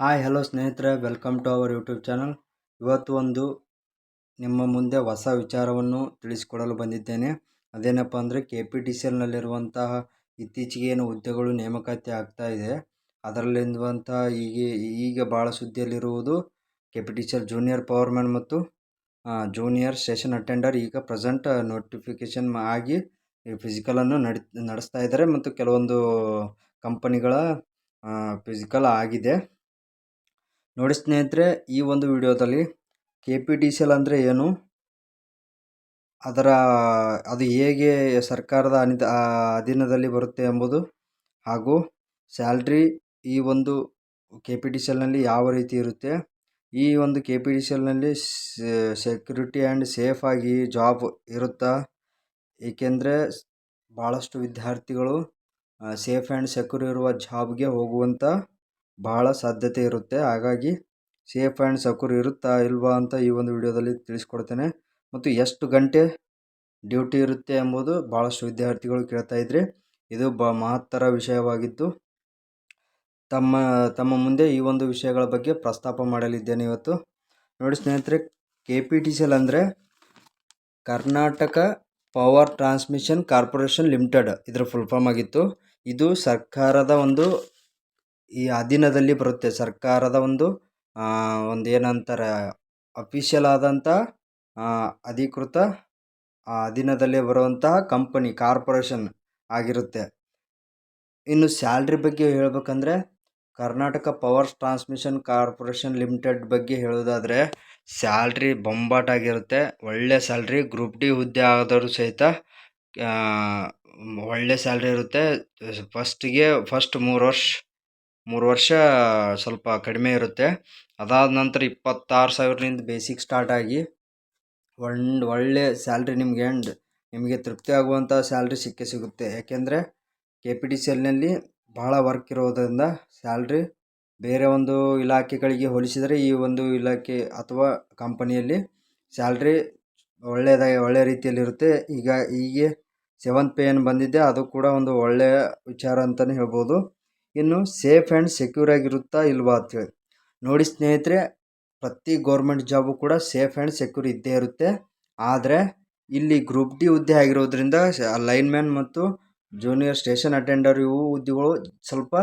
Hi hello ಸ್ನೇಹಿತರೆ welcome to our YouTube channel ಇವತ್ತು ಒಂದು ನಿಮ್ಮ ಮುಂದೆ ಹೊಸ ವಿಚಾರವನ್ನು ತಿಳಿಸಿಕೊಡಲು ಬಂದಿದ್ದೇನೆ. ಅದೇನಪ್ಪ ಅಂದರೆ ಕೆ ಪಿ ಟಿ ಸಿ ಎಲ್ನಲ್ಲಿರುವಂತಹ ಇತ್ತೀಚೆಗೆ ಏನು ಹುದ್ದೆಗಳು ನೇಮಕಾತಿ ಆಗ್ತಾ ಇದೆ. ಅದರಲ್ಲಿರುವಂತಹ ಈಗ ಈಗ ಭಾಳ ಸುದ್ದಿಯಲ್ಲಿರುವುದು K P T C L junior powerman ಮತ್ತು ಜೂನಿಯರ್ ಸೆಷನ್ ಅಟೆಂಡರ್ ಈಗ ಪ್ರೆಸೆಂಟ್ ನೋಟಿಫಿಕೇಷನ್ ಆಗಿ ಫಿಸಿಕಲನ್ನು ನಡಿ, ನಡೆಸ್ತಾ ಇದ್ದಾರೆ ಮತ್ತು ಕೆಲವೊಂದು ಕಂಪನಿಗಳ ಫಿಸಿಕಲ್ ಆಗಿದೆ. ನೋಡಿ ಸ್ನೇಹಿತರೆ, ಈ ಒಂದು ವಿಡಿಯೋದಲ್ಲಿ K P T C L ಅಂದರೆ ಏನು? ಅದರ, ಅದು ಹೇಗೆ ಸರ್ಕಾರದ ಅನಿದ ಅಧೀನದಲ್ಲಿ ಬರುತ್ತೆ ಎಂಬುದು, ಹಾಗೂ ಸ್ಯಾಲ್ರಿ ಈ ಒಂದು ಕೆ ಪಿ ಟಿ ಸಿ ಎಲ್ನಲ್ಲಿ ಯಾವ ರೀತಿ ಇರುತ್ತೆ? ಈ ಒಂದು ಕೆ ಪಿ ಟಿ ಸಿ ಎಲ್ನಲ್ಲಿ ಸೆಕ್ಯೂರಿಟಿ ಆ್ಯಂಡ್ ಸೇಫಾಗಿ ಜಾಬ್ ಇರುತ್ತಾ? ಏಕೆಂದರೆ ಭಾಳಷ್ಟು ವಿದ್ಯಾರ್ಥಿಗಳು ಸೇಫ್ ಆ್ಯಂಡ್ ಸೆಕ್ಯೂರ್ ಇರುವ ಜಾಬ್ಗೆ ಹೋಗುವಂಥ ಬಹಳ ಸಾಧ್ಯತೆ ಇರುತ್ತೆ. ಹಾಗಾಗಿ ಸೇಫ್ ಆ್ಯಂಡ್ ಸೆಕ್ಯೂರ್ ಇರುತ್ತಾ ಇಲ್ವಾ ಅಂತ ಈ ಒಂದು ವಿಡಿಯೋದಲ್ಲಿ ತಿಳಿಸ್ಕೊಡ್ತೇನೆ. ಮತ್ತು ಎಷ್ಟು ಗಂಟೆ ಡ್ಯೂಟಿ ಇರುತ್ತೆ ಎಂಬುದು ಭಾಳಷ್ಟು ವಿದ್ಯಾರ್ಥಿಗಳು ಕೇಳ್ತಾ ಇದ್ರೆ. ಇದು ಬ ಮಹತ್ತರ ವಿಷಯವಾಗಿದ್ದು, ತಮ್ಮ ತಮ್ಮ ಮುಂದೆ ಈ ಒಂದು ವಿಷಯಗಳ ಬಗ್ಗೆ ಪ್ರಸ್ತಾಪ ಮಾಡಲಿದ್ದೇನೆ ಇವತ್ತು. ನೋಡಿ ಸ್ನೇಹಿತರೆ K P T C L ಅಂದರೆ Karnataka power transmission corporation limited, ಇದರ ಫುಲ್ ಫಾರ್ಮ್ ಆಗಿತ್ತು. ಇದು ಸರ್ಕಾರದ ಒಂದು ಈ ಅಧೀನದಲ್ಲಿ ಬರುತ್ತೆ. ಸರ್ಕಾರದ ಒಂದು ಒಂದು ಏನಂತಾರೆ ಅಫಿಷಿಯಲ್ ಆದಂಥ ಅಧಿಕೃತ ಅಧೀನದಲ್ಲಿ ಬರುವಂತಹ ಕಂಪನಿ ಕಾರ್ಪೊರೇಷನ್ ಆಗಿರುತ್ತೆ. ಇನ್ನು ಸ್ಯಾಲ್ರಿ ಬಗ್ಗೆ ಹೇಳಬೇಕಂದ್ರೆ, Karnataka power transmission corporation limited ಬಗ್ಗೆ ಹೇಳೋದಾದರೆ ಸ್ಯಾಲ್ರಿ ಬೊಂಬಾಟಾಗಿರುತ್ತೆ ಒಳ್ಳೆ ಸ್ಯಾಲ್ರಿ ಗ್ರೂಪ್ ಡಿ ಹುದ್ದೆ ಆದವರು ಸಹಿತ ಒಳ್ಳೆ ಸ್ಯಾಲ್ರಿ ಇರುತ್ತೆ. ಫಸ್ಟಿಗೆ ಫಸ್ಟ್ ಮೂರು ವರ್ಷ ಮೂರು ವರ್ಷ ಸ್ವಲ್ಪ ಕಡಿಮೆ ಇರುತ್ತೆ. ಅದಾದ ನಂತರ ಇಪ್ಪತ್ತಾರು ಸಾವಿರದಿಂದ ಬೇಸಿಕ್ ಸ್ಟಾರ್ಟ್ ಆಗಿ ಒಂದು ಒಳ್ಳೆ ಸ್ಯಾಲ್ರಿ ನಿಮಗೆ ಎಂಡ್ ನಿಮಗೆ ತೃಪ್ತಿ ಆಗುವಂಥ ಸ್ಯಾಲ್ರಿ ಸಿಕ್ಕೇ ಸಿಗುತ್ತೆ. ಯಾಕೆಂದರೆ ಕೆ ಪಿ ಟಿ ಸಿ ಎಲ್ನಲ್ಲಿ ಭಾಳ ವರ್ಕ್ ಇರೋದರಿಂದ ಸ್ಯಾಲ್ರಿ ಬೇರೆ ಒಂದು ಇಲಾಖೆಗಳಿಗೆ ಹೋಲಿಸಿದರೆ ಈ ಒಂದು ಇಲಾಖೆ ಅಥವಾ ಕಂಪನಿಯಲ್ಲಿ ಸ್ಯಾಲ್ರಿ ಒಳ್ಳೆಯದಾಗಿ ಒಳ್ಳೆಯ ರೀತಿಯಲ್ಲಿರುತ್ತೆ ಈಗ ಹೀಗೆ ಸೆವೆಂತ್ ಪೇ ಏನು ಬಂದಿದೆ. ಅದು ಕೂಡ ಒಂದು ಒಳ್ಳೆಯ ವಿಚಾರ ಅಂತಲೇ ಹೇಳ್ಬೋದು. ಇನ್ನು ಸೇಫ್ ಆ್ಯಂಡ್ ಸೆಕ್ಯೂರ್ ಆಗಿರುತ್ತಾ ಇಲ್ವಾ ಅಂತೇಳಿ ನೋಡಿ ಸ್ನೇಹಿತರೆ, ಪ್ರತಿ ಗೌರ್ಮೆಂಟ್ ಜಾಬು ಕೂಡ ಸೇಫ್ ಆ್ಯಂಡ್ ಸೆಕ್ಯೂರ್ ಇದ್ದೇ ಇರುತ್ತೆ. ಆದರೆ ಇಲ್ಲಿ ಗ್ರೂಪ್ ಡಿ ಹುದ್ದೆ ಆಗಿರೋದ್ರಿಂದ ಲೈನ್ಮ್ಯಾನ್ ಮತ್ತು ಜೂನಿಯರ್ ಸ್ಟೇಷನ್ ಅಟೆಂಡರ್ ಇವು ಹುದ್ದೆಗಳು ಸ್ವಲ್ಪ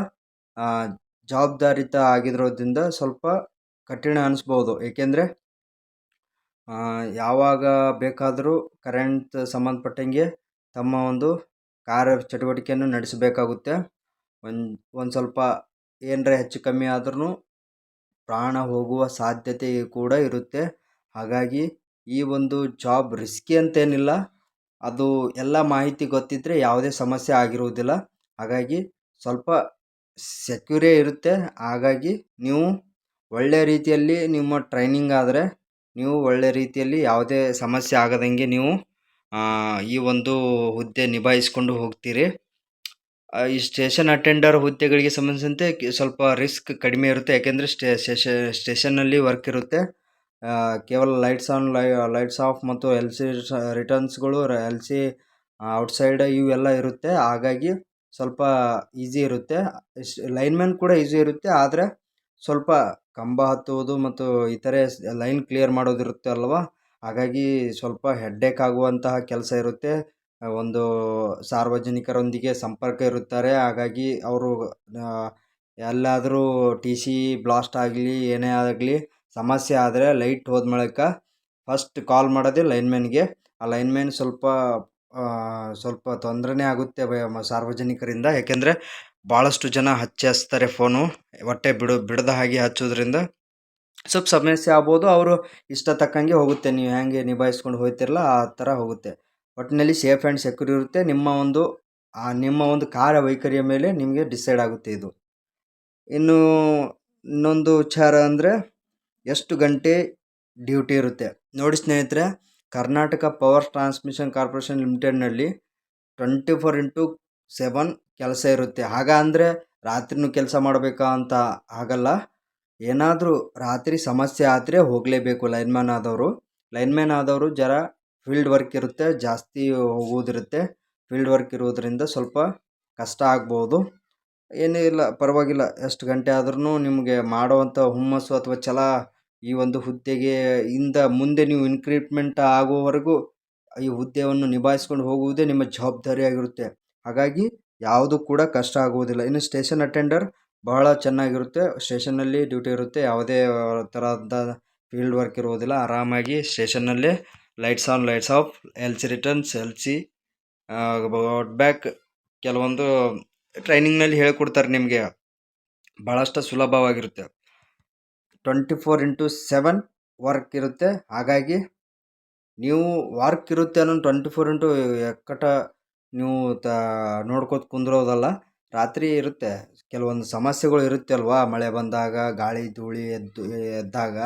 ಜವಾಬ್ದಾರಿತ ಆಗಿರೋದ್ರಿಂದ ಸ್ವಲ್ಪ ಕಠಿಣ ಅನಿಸ್ಬೋದು. ಏಕೆಂದರೆ ಯಾವಾಗ ಬೇಕಾದರೂ ಕರೆಂಟ್ ಸಂಬಂಧಪಟ್ಟಂಗೆ ತಮ್ಮ ಒಂದು ಕಾರ್ಯ ಚಟುವಟಿಕೆಯನ್ನು ನಡೆಸಬೇಕಾಗುತ್ತೆ. ಒಂದು ಒಂದು ಸ್ವಲ್ಪ ಏನರ ಹೆಚ್ಚು ಕಮ್ಮಿ ಆದ್ರೂ ಪ್ರಾಣ ಹೋಗುವ ಸಾಧ್ಯತೆ ಕೂಡ ಇರುತ್ತೆ. ಹಾಗಾಗಿ ಈ ಒಂದು ಜಾಬ್ ರಿಸ್ಕಿ ಅಂತೇನಿಲ್ಲ. ಅದು ಎಲ್ಲ ಮಾಹಿತಿ ಗೊತ್ತಿದ್ದರೆ ಯಾವುದೇ ಸಮಸ್ಯೆ ಆಗಿರುವುದಿಲ್ಲ. ಹಾಗಾಗಿ ಸ್ವಲ್ಪ ಸೆಕ್ಯೂರೇ ಇರುತ್ತೆ. ಹಾಗಾಗಿ ನೀವು ಒಳ್ಳೆಯ ರೀತಿಯಲ್ಲಿ ನಿಮ್ಮ ಟ್ರೈನಿಂಗ್ ಆದರೆ ನೀವು ಒಳ್ಳೆಯ ರೀತಿಯಲ್ಲಿ ಯಾವುದೇ ಸಮಸ್ಯೆ ಆಗದಂಗೆ ನೀವು ಈ ಒಂದು ಹುದ್ದೆ ನಿಭಾಯಿಸ್ಕೊಂಡು ಹೋಗ್ತೀರಿ. ಈ ಸ್ಟೇಷನ್ ಅಟೆಂಡರ್ ಹುದ್ದೆಗಳಿಗೆ ಸಂಬಂಧಿಸಿದಂತೆ ಸ್ವಲ್ಪ ರಿಸ್ಕ್ ಕಡಿಮೆ ಇರುತ್ತೆ. ಯಾಕೆಂದರೆ ಸ್ಟೇಷನ್ನಲ್ಲಿ ವರ್ಕ್ ಇರುತ್ತೆ. ಕೇವಲ ಲೈಟ್ಸ್ ಆನ್ ಲೈ ಲೈಟ್ಸ್ ಆಫ್ ಮತ್ತು ಎಲ್ ಸಿ ರಿಟರ್ನ್ಸ್ಗಳು ಎಲ್ ಸಿ ಔಟ್ಸೈಡ್ ಇವೆಲ್ಲ ಇರುತ್ತೆ. ಹಾಗಾಗಿ ಸ್ವಲ್ಪ ಈಸಿ ಇರುತ್ತೆ. ಲೈನ್ಮ್ಯಾನ್ ಕೂಡ ಈಸಿ ಇರುತ್ತೆ. ಆದರೆ ಸ್ವಲ್ಪ ಕಂಬ ಹತ್ತುವುದು ಮತ್ತು ಇತರೆ ಲೈನ್ ಕ್ಲಿಯರ್ ಮಾಡೋದಿರುತ್ತೆ ಅಲ್ವಾ? ಹಾಗಾಗಿ ಸ್ವಲ್ಪ ಹೆಡ್ಡೇಕ್ ಆಗುವಂತಹ ಕೆಲಸ ಇರುತ್ತೆ. ಒಂದು ಸಾರ್ವಜನಿಕರೊಂದಿಗೆ ಸಂಪರ್ಕ ಇರುತ್ತಾರೆ. ಹಾಗಾಗಿ ಅವರು ಎಲ್ಲಾದರೂ ಟಿ ಸಿ ಬ್ಲಾಸ್ಟ್ ಆಗಲಿ, ಏನೇ ಆಗಲಿ, ಸಮಸ್ಯೆ ಆದರೆ ಲೈಟ್ ಹೋದ ಮೂಲಕ ಫಸ್ಟ್ ಕಾಲ್ ಮಾಡೋದೇ ಲೈನ್ಮ್ಯಾನ್ಗೆ. ಆ ಲೈನ್ಮ್ಯಾನ್ ಸ್ವಲ್ಪ ಸ್ವಲ್ಪ ತೊಂದರೆನೇ ಆಗುತ್ತೆ ಸಾರ್ವಜನಿಕರಿಂದ. ಯಾಕೆಂದರೆ ಭಾಳಷ್ಟು ಜನ ಹಚ್ಚಿ ಹಚ್ತಾರೆ ಫೋನು, ಹೊಟ್ಟೆ ಬಿಡು, ಬಿಡದ ಹಾಗೆ ಹಚ್ಚೋದ್ರಿಂದ. ಸ್ವಲ್ಪ ಸಮಸ್ಯೆ ಆಗ್ಬೋದು, ಅವರು ಇಷ್ಟ ತಕ್ಕಂಗೆ ಹೋಗುತ್ತೆ. ನೀವು ಹೆಂಗೆ ನಿಭಾಯಿಸ್ಕೊಂಡು ಹೋಗ್ತಿರಲ್ಲ, ಆ ಥರ ಹೋಗುತ್ತೆ. ಒಟ್ಟಿನಲ್ಲಿ ಸೇಫ್ ಆ್ಯಂಡ್ ಸೆಕ್ಯೂರ್ ಇರುತ್ತೆ. ನಿಮ್ಮ ಒಂದು ನಿಮ್ಮ ಒಂದು ಕಾರ್ಯವೈಖರಿಯ ಮೇಲೆ ನಿಮಗೆ ಡಿಸೈಡ್ ಆಗುತ್ತೆ ಇದು. ಇನ್ನು ಇನ್ನೊಂದು ವಿಚಾರ ಅಂದರೆ ಎಷ್ಟು ಗಂಟೆ ಡ್ಯೂಟಿ ಇರುತ್ತೆ? ನೋಡಿ ಸ್ನೇಹಿತರೆ, ಕರ್ನಾಟಕ ಪವರ್ ಟ್ರಾನ್ಸ್ಮಿಷನ್ ಕಾರ್ಪೊರೇಷನ್ ಲಿಮಿಟೆಡ್ನಲ್ಲಿ ಟ್ವೆಂಟಿ ಫೋರ್ ಇಂಟು ಸೆವೆನ್ ಕೆಲಸ ಇರುತ್ತೆ. ಆಗ ಅಂದರೆ ರಾತ್ರಿನೂ ಕೆಲಸ ಮಾಡಬೇಕಾ ಅಂತ ಆಗಲ್ಲ. ಏನಾದರೂ ರಾತ್ರಿ ಸಮಸ್ಯೆ ಆದರೆ ಹೋಗಲೇಬೇಕು ಲೈನ್ಮ್ಯಾನ್ ಆದವರು. ಲೈನ್ಮ್ಯಾನ್ ಆದವರು ಜರ ಫೀಲ್ಡ್ ವರ್ಕ್ ಇರುತ್ತೆ, ಜಾಸ್ತಿ ಹೋಗೋದಿರುತ್ತೆ ಫೀಲ್ಡ್ ವರ್ಕ್ ಇರೋದರಿಂದ ಸ್ವಲ್ಪ ಕಷ್ಟ ಆಗ್ಬೋದು. ಏನೂ ಇಲ್ಲ, ಪರವಾಗಿಲ್ಲ. ಎಷ್ಟು ಗಂಟೆ ಆದ್ರೂ ನಿಮಗೆ ಮಾಡುವಂಥ ಹುಮ್ಮಸ್ಸು ಅಥವಾ ಛಲ ಈ ಒಂದು ಹುದ್ದೆಗೆ ಇಂದ ಮುಂದೆ ನೀವು ಇನ್ಕ್ರಿಮೆಂಟ್ ಆಗೋವರೆಗೂ ಈ ಹುದ್ದೆಯನ್ನು ನಿಭಾಯಿಸ್ಕೊಂಡು ಹೋಗುವುದೇ ನಿಮ್ಮ ಜವಾಬ್ದಾರಿಯಾಗಿರುತ್ತೆ ಹಾಗಾಗಿ ಯಾವುದು ಕೂಡ ಕಷ್ಟ ಆಗುವುದಿಲ್ಲ. ಇನ್ನು ಸ್ಟೇಷನ್ ಅಟೆಂಡರ್ ಬಹಳ ಚೆನ್ನಾಗಿರುತ್ತೆ. ಸ್ಟೇಷನ್ನಲ್ಲಿ ಡ್ಯೂಟಿ ಇರುತ್ತೆ. ಯಾವುದೇ ಥರದ ಫೀಲ್ಡ್ ವರ್ಕ್ ಇರುವುದಿಲ್ಲ ಆರಾಮಾಗಿ ಸ್ಟೇಷನ್ನಲ್ಲೇ lights on lights off L C returns L C back ಕೆಲವೊಂದು ಟ್ರೈನಿಂಗ್ನಲ್ಲಿ ಹೇಳ್ಕೊಡ್ತಾರೆ ನಿಮಗೆ. ಭಾಳಷ್ಟು ಸುಲಭವಾಗಿರುತ್ತೆ. Twenty four into seven work ಇರುತ್ತೆ. ಹಾಗಾಗಿ, ನೀವು ವರ್ಕ್ ಇರುತ್ತೆ ಅನ್ನೋ ಟ್ವೆಂಟಿ ಫೋರ್ ಇಂಟು ಎಕ್ಕಟ ನೀವು ತ, ನೋಡ್ಕೋತ ಕುಂದ್ರೋದಲ್ಲ. ರಾತ್ರಿ ಇರುತ್ತೆ. ಕೆಲವೊಂದು ಸಮಸ್ಯೆಗಳು ಇರುತ್ತೆ ಅಲ್ವಾ ಮಳೆ ಬಂದಾಗ, ಗಾಳಿ ಧೂಳಿ ಎದ್ದು, ಎದ್ದಾಗ.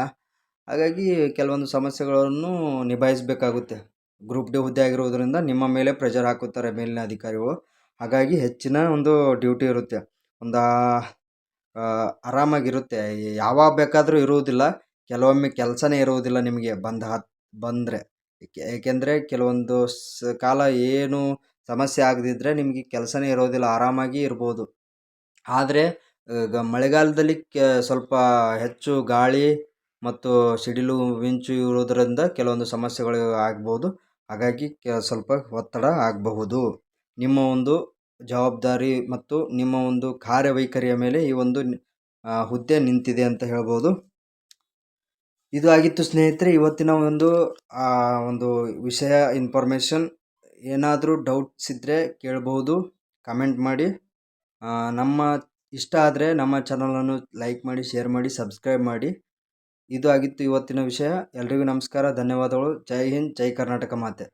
ಹಾಗಾಗಿ ಕೆಲವೊಂದು ಸಮಸ್ಯೆಗಳನ್ನು ನಿಭಾಯಿಸಬೇಕಾಗುತ್ತೆ. ಗ್ರೂಪ್ ಡಿ ಹುದ್ದೆ ಆಗಿರುವುದರಿಂದ ನಿಮ್ಮ ಮೇಲೆ ಪ್ರೆಷರ್ ಹಾಕುತ್ತಾರೆ ಮೇಲಿನ ಅಧಿಕಾರಿಗಳು. ಹಾಗಾಗಿ ಹೆಚ್ಚಿನ ಒಂದು ಡ್ಯೂಟಿ ಇರುತ್ತೆ. ಒಂದು ಆರಾಮಾಗಿರುತ್ತೆ. ಯಾವಾಗ ಬೇಕಾದರೂ ಇರುವುದಿಲ್ಲ. ಕೆಲವೊಮ್ಮೆ ಕೆಲಸನೇ ಇರುವುದಿಲ್ಲ ನಿಮಗೆ ಬಂದ ಹತ್, ಬಂದರೆ. ಏಕೆ, ಏಕೆಂದರೆ ಕೆಲವೊಂದು ಸ, ಕಾಲ ಏನು ಸಮಸ್ಯೆ ಆಗದಿದ್ದರೆ ನಿಮಗೆ ಕೆಲಸನೇ ಇರೋದಿಲ್ಲ ಆರಾಮಾಗಿ ಇರ್ಬೋದು. ಆದರೆ ಮಳೆಗಾಲದಲ್ಲಿ ಕೆ, ಸ್ವಲ್ಪ ಹೆಚ್ಚು ಗಾಳಿ ಮತ್ತು ಸಿಡಿಲು ಮಿಂಚು ಇರುವುದರಿಂದ ಕೆಲವೊಂದು ಸಮಸ್ಯೆಗಳು ಆಗ್ಬೋದು. ಹಾಗಾಗಿ ಸ್ವಲ್ಪ ಒತ್ತಡ ಆಗಬಹುದು. ನಿಮ್ಮ ಒಂದು ಜವಾಬ್ದಾರಿ ಮತ್ತು ನಿಮ್ಮ ಒಂದು ಕಾರ್ಯವೈಖರಿಯ ಮೇಲೆ ಈ ಒಂದು ಹುದ್ದೆ ನಿಂತಿದೆ ಅಂತ ಹೇಳ್ಬೋದು. ಇದು ಆಗಿತ್ತು ಸ್ನೇಹಿತರೆ, ಇವತ್ತಿನ ಒಂದು ಒಂದು ವಿಷಯ ಇನ್ಫಾರ್ಮೇಷನ್ ಏನಾದರೂ ಡೌಟ್ಸ್ ಇದ್ದರೆ ಕೇಳ್ಬೋದು. ಕಮೆಂಟ್ ಮಾಡಿ. ನಮ್ಮ ಇಷ್ಟ ಆದರೆ ನಮ್ಮ ಚಾನಲನ್ನು ಲೈಕ್ ಮಾಡಿ ಶೇರ್ ಮಾಡಿ ಸಬ್ಸ್ಕ್ರೈಬ್ ಮಾಡಿ. ಇದು ಆಗಿತ್ತು ಇವತ್ತಿನ ವಿಷಯ. ಎಲ್ರಿಗೂ ನಮಸ್ಕಾರ ಧನ್ಯವಾದಗಳು. ಜೈ ಹಿಂದ್ ಜೈ ಕರ್ನಾಟಕ ಮಾತೆ.